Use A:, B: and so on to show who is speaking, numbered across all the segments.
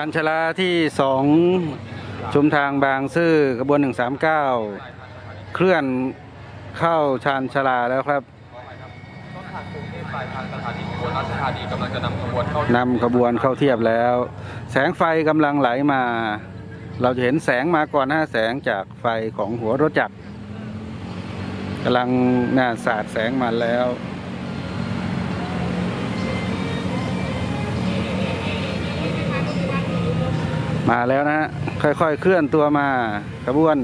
A: านชาลาที่สองชุมทางบางซื่อกระบวน 139 เคลื่อนเข้าชานชาลาแล้วครับ
B: ต้นทางกรุงเทพปลายทางสถานีขบวนราชธานีกำลังจะนำขบวนเข้านำ
A: ขบวนเข้าเทียบแล้ว แสงไฟกำลังไหลมา เราจะเห็นแสงมาก่อนหน้าแสงจากไฟของหัวรถจักรกำลังน่าสาดแสงมาแล้ว มาแล้วนะฮะค่อยๆเคลื่อนตัวมาขบวน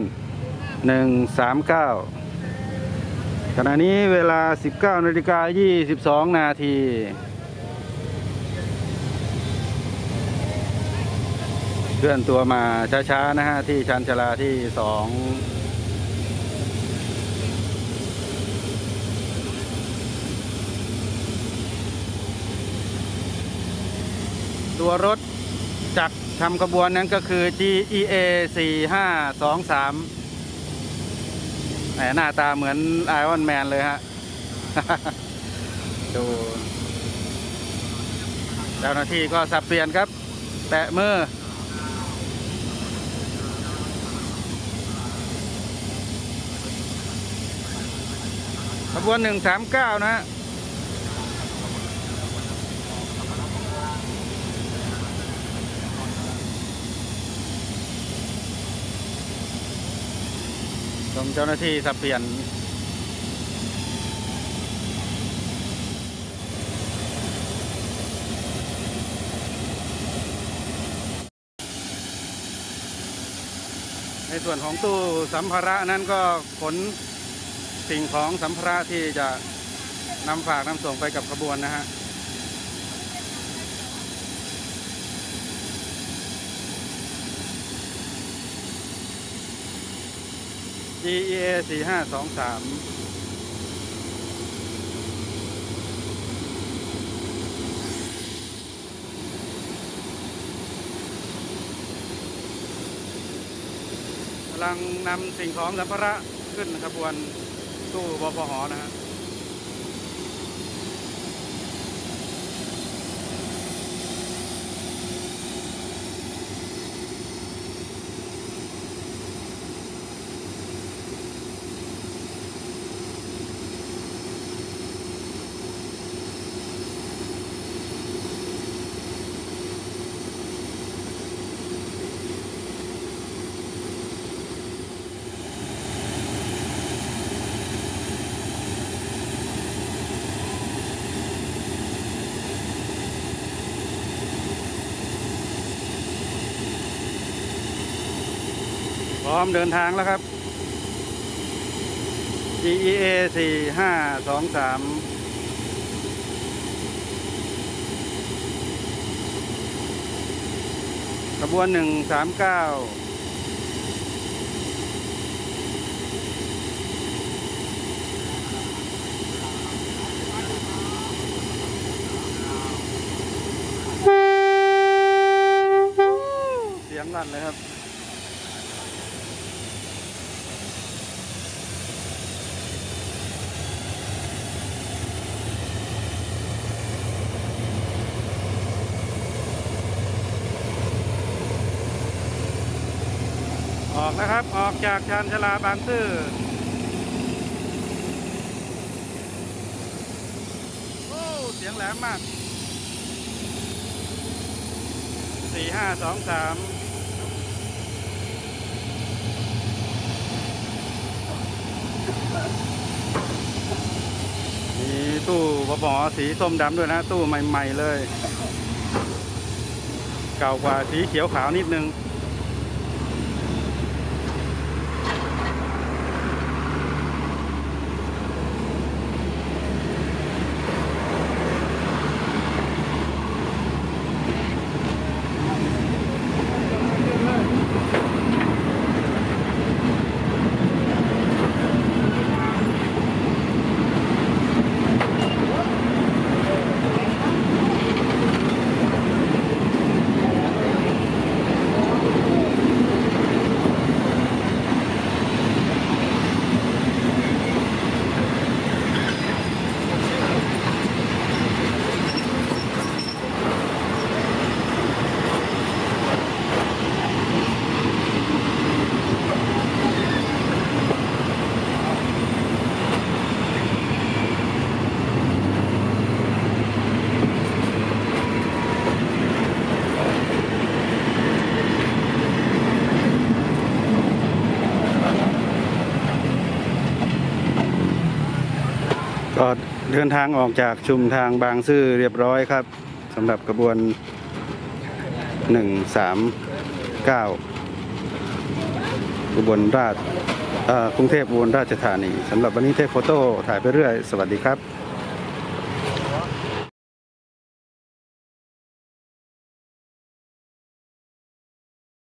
A: 139 ขณะนี้เวลา 19นาฬิกา22 นาทีเคลื่อนตัวมาช้าๆนะฮะ ที่ชันชลาที่สองตัวรถ ทำขบวนนั้นก็คือ GEA 4523แหมหน้าตาเหมือนไอ o อนแมนเลยฮะ ดู เจ้าหน้าที่ก็สับเปลี่ยนครับ แตะมือขบวนหนึ่งสามเก้านะฮะ ต้องเจ้าหน้าที่สับเปลี่ยน ในส่วนของตู้สัมภาระนั้นก็ขนสิ่งของสัมภาระที่จะนำฝากนำส่งไปกับขบวนนะฮะ GEA 4523กำลังนำสิ่งของสัมภาระขึ้นขบวนตู้บพหอนะฮะ พร้อมเดินทางแล้วครับ DEA สี่ห้าสองสามขบวนหนึ่งสามเก้าเสียงลั่นเลยครับ ออกนะครับ ออกจากชานชาลาบางซื่อโอ้ เสียงแหลมมาก สี่ห้าสองสามมีตู้บปอสีส้มดำด้วยนะ ตู้ใหม่ ๆ เลย เก่ากว่าสีเขียวขาวนิดนึง ข ก็ เดินทางออกจากชุมทางบางซื่อเรียบร้อยครับสำหรับกระบวน 139กระบลราชเอ่อกรุงเทพอุบลราชธานีสำหรับวันนี้เทพโฟโต้ถ่ายไปเรื่อย สวัสดีครับ